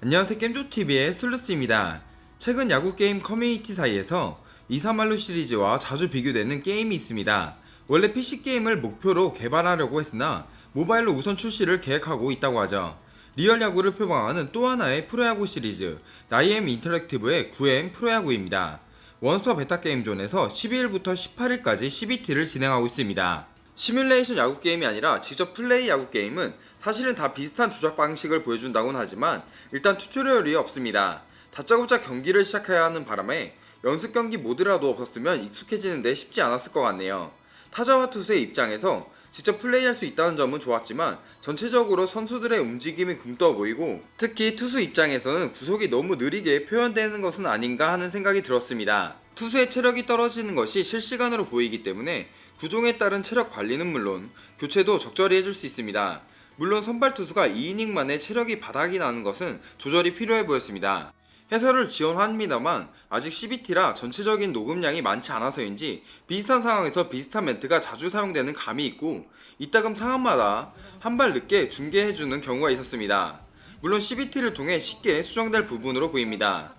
안녕하세요 게임조TV의 슬루스입니다. 최근 야구게임 커뮤니티 사이에서 이사말루 시리즈와 자주 비교되는 게임이 있습니다. 원래 PC게임을 목표로 개발하려고 했으나 모바일로 우선 출시를 계획하고 있다고 하죠. 리얼 야구를 표방하는 또 하나의 프로야구 시리즈 나이엠 인터랙티브의 9M 프로야구입니다. 원스와 베타 게임존에서 12일부터 18일까지 CBT를 진행하고 있습니다. 시뮬레이션 야구 게임이 아니라 직접 플레이 야구 게임은 사실은 다 비슷한 조작 방식을 보여준다곤 하지만 일단 튜토리얼이 없습니다. 다짜고짜 경기를 시작해야 하는 바람에 연습 경기 모드라도 없었으면 익숙해지는데 쉽지 않았을 것 같네요. 타자와 투수의 입장에서 직접 플레이할 수 있다는 점은 좋았지만 전체적으로 선수들의 움직임이 굼떠 보이고 특히 투수 입장에서는 구속이 너무 느리게 표현되는 것은 아닌가 하는 생각이 들었습니다. 투수의 체력이 떨어지는 것이 실시간으로 보이기 때문에 구종에 따른 체력 관리는 물론 교체도 적절히 해줄 수 있습니다. 물론 선발 투수가 2이닝 만에 체력이 바닥이 나는 것은 조절이 필요해 보였습니다. 해설을 지원합니다만 아직 CBT라 전체적인 녹음량이 많지 않아서인지 비슷한 상황에서 비슷한 멘트가 자주 사용되는 감이 있고 이따금 상황마다 한 발 늦게 중계해주는 경우가 있었습니다. 물론 CBT를 통해 쉽게 수정될 부분으로 보입니다.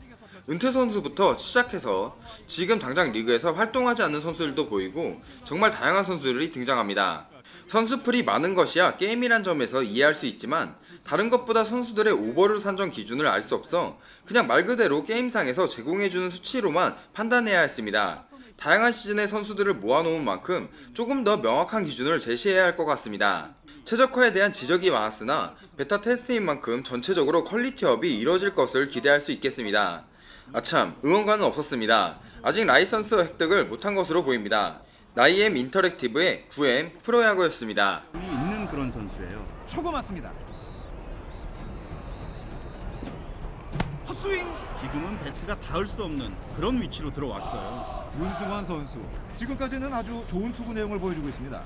은퇴 선수부터 시작해서 지금 당장 리그에서 활동하지 않는 선수들도 보이고 정말 다양한 선수들이 등장합니다. 선수풀이 많은 것이야 게임이란 점에서 이해할 수 있지만 다른 것보다 선수들의 오버를 산정 기준을 알 수 없어 그냥 말 그대로 게임상에서 제공해주는 수치로만 판단해야 했습니다. 다양한 시즌의 선수들을 모아놓은 만큼 조금 더 명확한 기준을 제시해야 할 것 같습니다. 최적화에 대한 지적이 많았으나 베타 테스트인 만큼 전체적으로 퀄리티업이 이뤄질 것을 기대할 수 있겠습니다. 아참 응원가는 없었습니다. 아직 라이선스 획득을 못한 것으로 보입니다. 나이엠 인터랙티브의 9M 프로야구였습니다. 이 있는 그런 선수예요. 초구 맞습니다. 헛스윙 지금은 배트가 닿을 수 없는 그런 위치로 들어왔어요. 문승환 선수 지금까지는 아주 좋은 투구 내용을 보여주고 있습니다.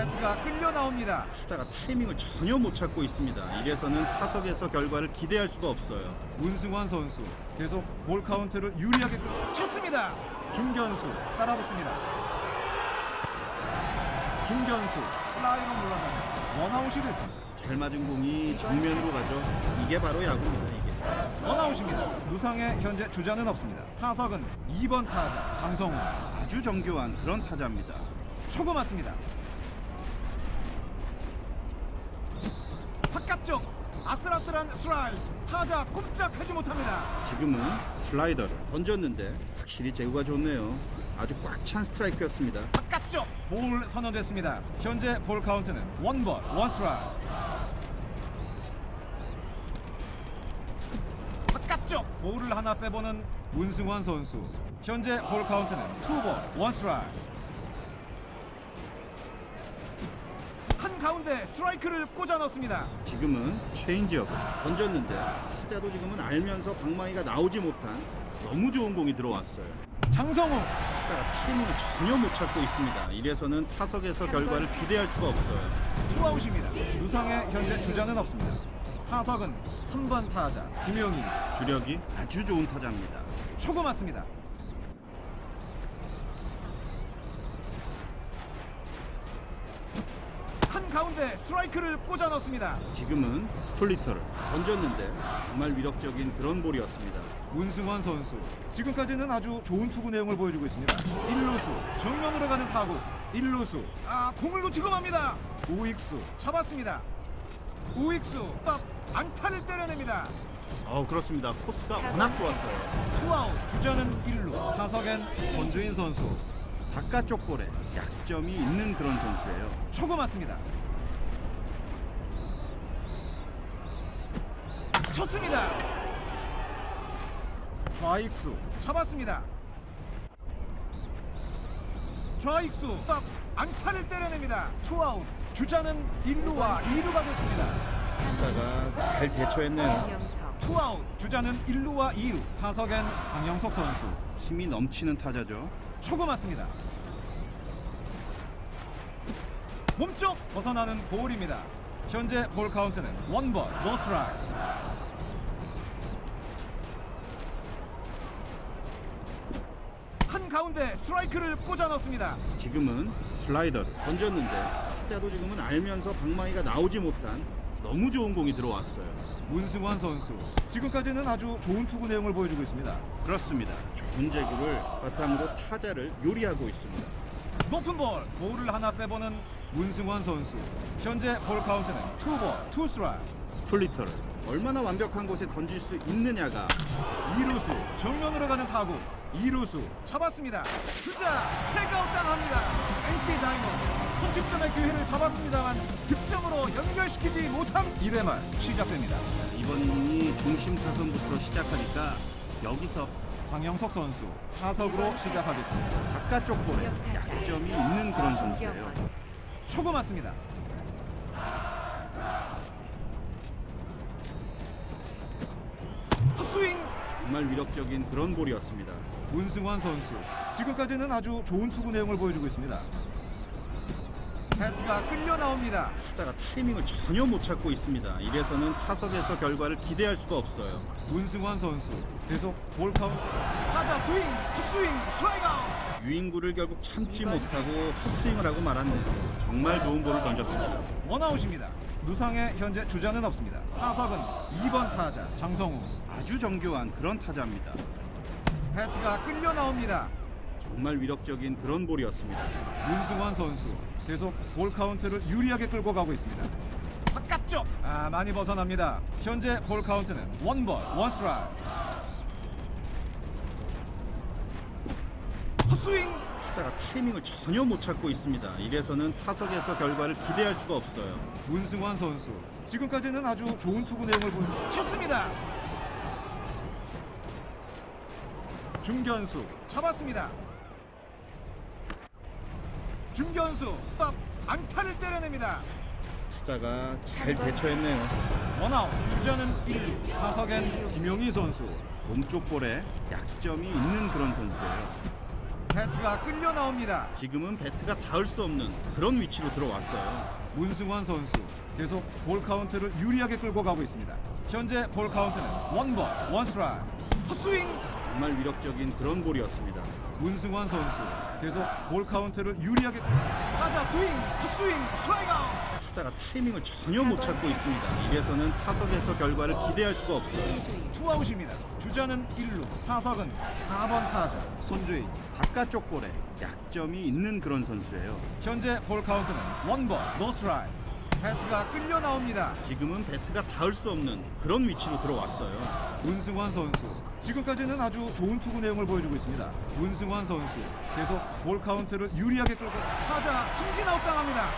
배트가 끌려 나옵니다. 타자가 타이밍을 전혀 못 찾고 있습니다. 이래서는 타석에서 결과를 기대할 수가 없어요. 문승환 선수 계속 볼 카운트를 유리하게 끌- 쳤습니다. 중견수 따라붙습니다. 중견수 플라이로 물러가면서 원아웃이 됐습니다. 잘 맞은 공이 정면으로 가죠. 이게 바로 야구입니다. 이게. 원아웃입니다. 누상의 현재 주자는 없습니다. 타석은 2번 타자 장성우 아주 정교한 그런 타자입니다. 초구 맞습니다. 바깥쪽 아슬아슬한 스트라이크 타자 꼼짝하지 못합니다. 지금은 슬라이더를 던졌는데 확실히 제구가 좋네요. 아주 꽉 찬 스트라이크였습니다. 바깥쪽 볼 선언됐습니다. 현재 볼 카운트는 원볼 원스트라이크. 바깥쪽 볼을 하나 빼보는 문승환 선수. 현재 볼 카운트는 투볼 원스트라이크. 한 가운데 스트라이크를 꽂아 넣습니다. 지금은 체인지업 던졌는데 타자도 지금은 알면서 방망이가 나오지 못한 너무 좋은 공이 들어왔어요. 장성우 타자가 타이밍을 전혀 못 찾고 있습니다. 이래서는 타석에서 결과를 기대할 수가 없어요. 투아웃입니다. 누상의 현재 주자는 없습니다. 타석은 3번 타자 김영희 주력이 아주 좋은 타자입니다. 초구 맞습니다. 한 가운데 스트라이크를 꽂아 넣습니다. 지금은 스플리터를 던졌는데 정말 위력적인 그런 볼이었습니다. 문승환 선수 지금까지는 아주 좋은 투구 내용을 보여주고 있습니다. 1루수 정면으로 가는 타구 1루수 아 공을 놓치고 맙니다. 우익수 잡았습니다. 우익수 딱 안타를 때려냅니다. 어 그렇습니다. 코스가 워낙 좋았어요. 투아웃 주자는 1루 타석엔 권주인 선수 바깥쪽 볼에 약점이 있는 그런 선수예요. 초구 맞습니다. 쳤습니다. 좌익수 잡았습니다. 좌익수 딱 안타를 때려냅니다. 투아웃 주자는 1루와 2루가 됐습니다. 타자가 잘 대처했네요. 투아웃 주자는 1루와 2루 타석엔 장영석 선수 힘이 넘치는 타자죠. 초구 맞습니다. 몸쪽 벗어나는 볼입니다. 현재 볼 카운트는 원볼 노스트라이 한 가운데 스트라이크를 꽂아 넣습니다. 지금은 슬라이더를 던졌는데 타자도 지금은 알면서 방망이가 나오지 못한 너무 좋은 공이 들어왔어요. 문승환 선수 지금까지는 아주 좋은 투구 내용을 보여주고 있습니다. 그렇습니다. 좋은 제구를 바탕으로 타자를 요리하고 있습니다. 높은 볼 볼을 하나 빼보는 문승환 선수 현재 볼 카운트는 투볼 투 스트라이크 스플리터를 얼마나 완벽한 곳에 던질 수 있느냐가 2루수 정면으로 가는 타구 2루수 잡았습니다. 주자 태그아웃 당합니다. NC 다이노스 선취점의 기회를 잡았습니다만 득점으로 연결시키지 못함. 2회 말 시작됩니다. 이번이 중심 타선부터 시작하니까 여기서 장영석 선수 타석으로 시작하겠습니다. 바깥쪽 볼에 약점이 있는 그런 선수예요. 초구 맞습니다. 헛스윙. 정말 위력적인 그런 볼이었습니다. 문승환 선수 지금까지는 아주 좋은 투구 내용을 보여주고 있습니다. 배트가 끌려 나옵니다. 타자가 타이밍을 전혀 못 찾고 있습니다. 이래서는 타석에서 결과를 기대할 수가 없어요. 문승환 선수 계속 볼 카운트. 타자 스윙, 헛스윙, 스트라이크. 유인구를 결국 참지 못하고 헛스윙을 하고 말았네요. 정말 좋은 볼을 던졌습니다. 원아웃입니다. 누상의 현재 주자는 없습니다. 타석은 2번 타자 장성우. 아주 정교한 그런 타자입니다. 배트가 끌려 나옵니다. 정말 위력적인 그런 볼이었습니다. 문승환 선수 계속 볼 카운트를 유리하게 끌고 가고 있습니다. 바깥쪽 아 많이 벗어납니다. 현재 볼 카운트는 원볼 원 스트라이크. 헛스윙 타자가 타이밍을 전혀 못 찾고 있습니다. 이래서는 타석에서 결과를 기대할 수가 없어요. 문승환 선수 지금까지는 아주 좋은 투구 내용을 보여 쳤습니다. 중견수 잡았습니다. 중견수 딱 안타를 때려냅니다. 타자가 잘 대처했네요. 원아웃 주자는 1루 타석엔 김용희 선수 몸쪽 볼에 약점이 있는 그런 선수예요. 배트가 끌려 나옵니다. 지금은 배트가 닿을 수 없는 그런 위치로 들어왔어요. 문승환 선수 계속 볼 카운트를 유리하게 끌고 가고 있습니다. 현재 볼 카운트는 원볼 원 스트라이크 헛스윙 정말 위력적인 그런 볼이었습니다. 문승환 선수 계속 볼 카운트를 유리하게 타자 스윙 헛스윙 스트라이크 타자가 타이밍을 전혀 못 찾고 있습니다. 이래서는 타석에서 결과를 기대할 수가 없어요. 투아웃입니다. 주자는 1루 타석은 4번 타자 손주희 바깥쪽 볼에 약점이 있는 그런 선수예요. 현재 볼 카운트는 원볼 노 스트라이크 배트가 끌려 나옵니다. 지금은 배트가 닿을 수 없는 그런 위치로 들어왔어요. 문승환 선수 지금까지는 아주 좋은 투구 내용을 보여주고 있습니다. 문승환 선수 계속 볼 카운트를 유리하게 끌고 타자 삼진 아웃 당합니다.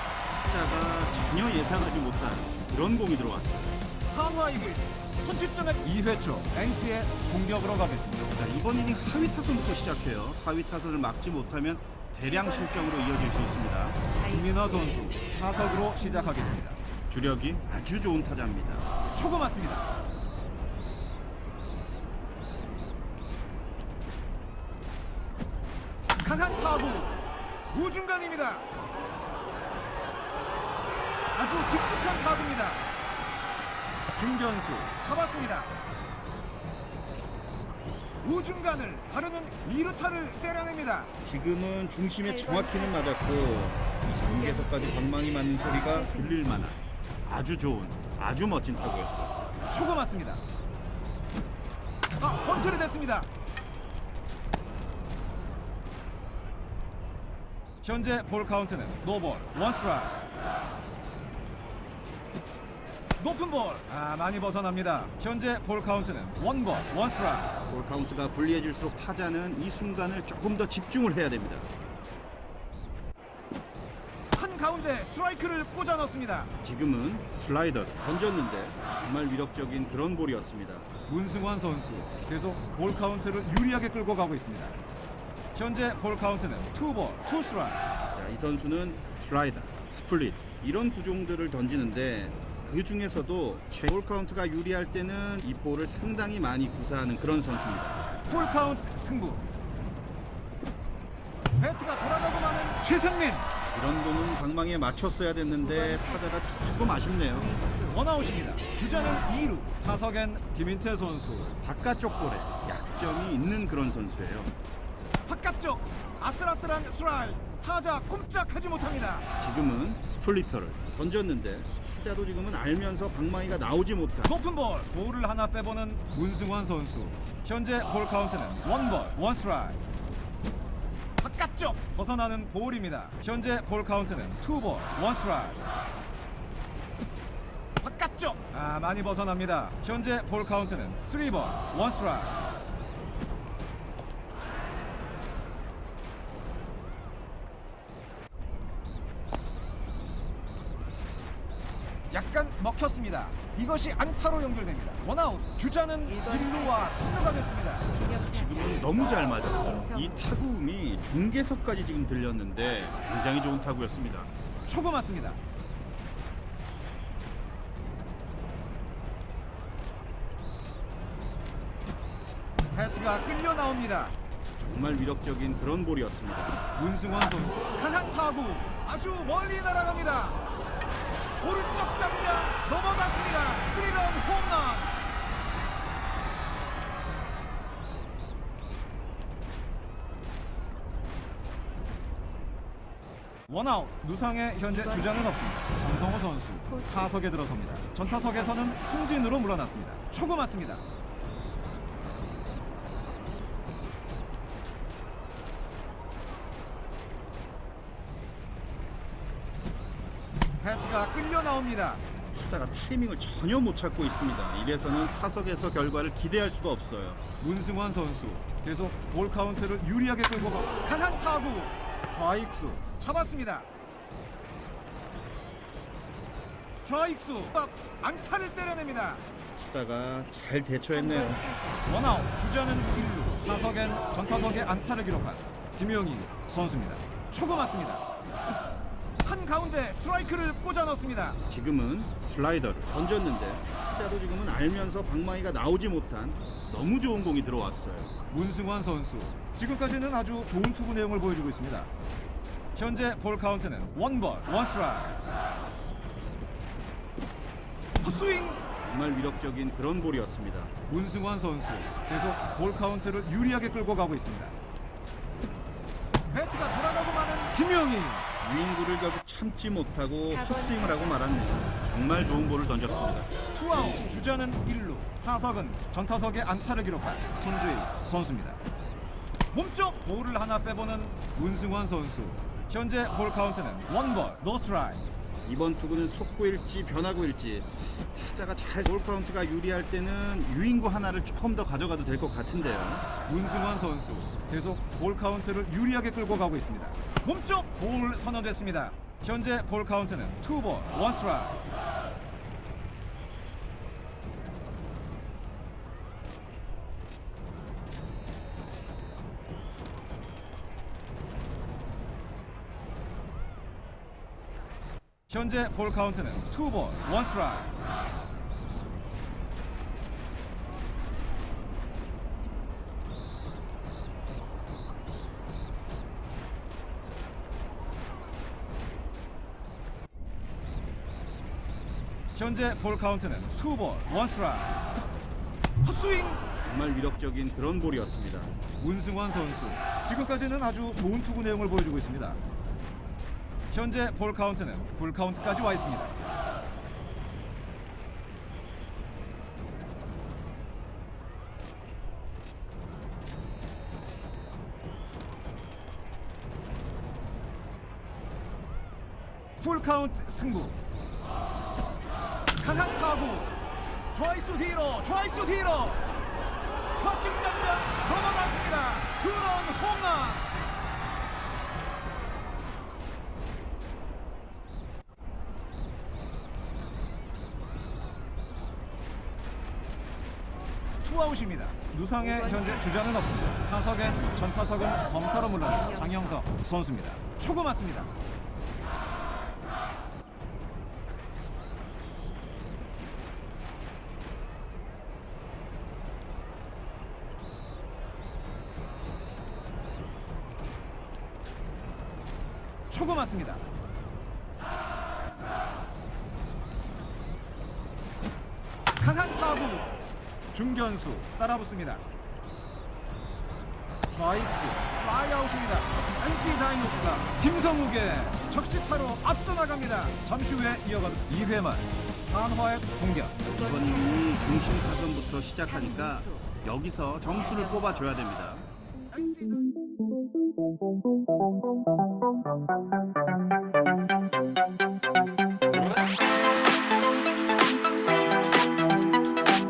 타자가 전혀 예상하지 못한 그런 공이 들어왔어요. 한화 이글스 선취점의 2회 초 NC의 공격으로 가겠습니다. 자, 이번 이닝 하위 타선부터 시작해요. 하위 타선을 막지 못하면 대량 실점으로 이어질 수 있습니다. 김민화 선수 타석으로 시작하겠습니다. 주력이 아주 좋은 타자입니다. 초구 맞습니다. 강한 타구 우중간입니다. 아주 깊숙한 타구입니다. 중견수 잡았습니다. 우중간을 다루는 2루타를 때려냅니다. 지금은 중심에 정확히는 맞았고 이 중계석까지 방망이 맞는 소리가 들릴 만한 아주 좋은 아주 멋진 타구였어요. 초구 맞습니다. 아, 번트를 냈습니다. 현재 볼 카운트는 노볼, 원 스트라이크. 높은 볼, 아 많이 벗어납니다. 현재 볼 카운트는 원볼, 원 스트라이크. 볼 카운트가 불리해질수록 타자는 이 순간을 조금 더 집중을 해야 됩니다. 한 가운데 스트라이크를 꽂아 넣습니다. 지금은 슬라이더를 던졌는데 정말 위력적인 그런 볼이었습니다. 문승환 선수 계속 볼 카운트를 유리하게 끌고 가고 있습니다. 현재 볼 카운트는 투볼, 투 스트라이크. 자, 이 선수는 슬라이더, 스플릿 이런 구종들을 던지는데 그 중에서도 볼 카운트가 유리할 때는 이 볼을 상당히 많이 구사하는 그런 선수입니다. 풀 카운트 승부. 배트가 돌아가고 마는 최승민 이런 공은 방망이에 맞췄어야 됐는데 타자가 조금 아쉽네요. 원아웃입니다. 주자는 2루 타석엔 김인태 선수 바깥쪽 볼에 약점이 있는 그런 선수예요. 바깥쪽 아슬아슬한 스트라이크 타자 꼼짝하지 못합니다. 지금은 스플리터를 던졌는데 타자도 지금은 알면서 방망이가 나오지 못한 높은 볼 볼을 하나 빼보는 문승원 선수. 현재 볼 카운트는 원볼 원스트라이크. 바깥쪽 벗어나는 볼입니다. 현재 볼 카운트는 투볼 원스트라이크. 바깥쪽. 아 많이 벗어납니다. 현재 볼 카운트는 쓰리볼 원스트라이크 약간 먹혔습니다. 이것이 안타로 연결됩니다. 원아웃 주자는 1루와 3루가 됐습니다. 지금은 너무 잘 맞았어요. 이 타구음이 중계석까지 지금 들렸는데 굉장히 좋은 타구였습니다. 초구 맞습니다. 배트가 끌려 나옵니다. 정말 위력적인 그런 볼이었습니다. 문승원 선수 강한 타구 아주 멀리 날아갑니다. 오른쪽 당장 넘어갔습니다. 프리런 홈런. 원아웃 누상의 현재 주자는 없습니다. 정성호 선수 타석에 들어섭니다. 전타석에서는 승진으로 물러났습니다. 초구 맞습니다. 배트가 끌려 나옵니다. 타자가 타이밍을 전혀 못 찾고 있습니다. 이래서는 타석에서 결과를 기대할 수가 없어요. 문승환 선수 계속 볼 카운트를 유리하게 끌고 가 강한 타구 좌익수 잡았습니다. 좌익수 앞 안타를 때려냅니다. 타자가 잘 대처했네요. 원아웃 주자는 1루 타석엔 전타석에 안타를 기록한 김영희 선수입니다. 초구 맞습니다. 한 가운데 스트라이크를 꽂아 넣습니다. 지금은 슬라이더를 던졌는데 타자도 지금은 알면서 방망이가 나오지 못한 너무 좋은 공이 들어왔어요. 문승환 선수 지금까지는 아주 좋은 투구 내용을 보여주고 있습니다. 현재 볼 카운트는 원볼 원스트라이크 헛스윙 정말 위력적인 그런 볼이었습니다. 문승환 선수 계속 볼 카운트를 유리하게 끌고 가고 있습니다. 배트가 돌아가고 마는 김영희 유인구를 결국 참지 못하고 헛스윙을 하고 말았네요. 정말 좋은 볼을 던졌습니다. 투아웃 주자는 1루 타석은 전타석에 안타를 기록한 손주희 선수입니다. 몸쪽 볼을 하나 빼보는 문승환 선수 현재 볼 카운트는 원볼 노스트라이크 이번 투구는 속구일지 변화구일지 타자가 잘 볼 카운트가 유리할 때는 유인구 하나를 조금 더 가져가도 될 것 같은데요. 문승환 선수 계속 볼 카운트를 유리하게 끌고 가고 있습니다. 몸쪽 볼 선언됐습니다. 현재 볼 카운트는 투볼 원스트라이 현재 볼 카운트는 투볼 원스트라이크 현재 볼 카운트는 투볼 원스트라이크 헛스윙 정말 위력적인 그런 볼이었습니다. 문승환 선수 지금까지는 아주 좋은 투구 내용을 보여주고 있습니다. 현재 볼 카운트는 풀 카운트까지 와 있습니다. 풀 카운트 승부. 강한 타구. 좌익수 뒤로, 좌익수 뒤로. 좌측 당장 넘어갔습니다. 투런 홈런. 투 아웃입니다. 누상의 현재 주자는 없습니다. 타석엔 전타석은 범타로 물러난 장영석 선수입니다. 초구 맞습니다. 초구 맞습니다. 강한 타구 중견수 따라붙습니다. 좌익수 파이아웃입니다. NC 다이노스가 김성욱의 적시타로 앞서 나갑니다. 잠시 후에 이어가 2회 말 한화의 공격. 이번 중심 타선부터 시작하니까 여기서 점수를 뽑아줘야 됩니다.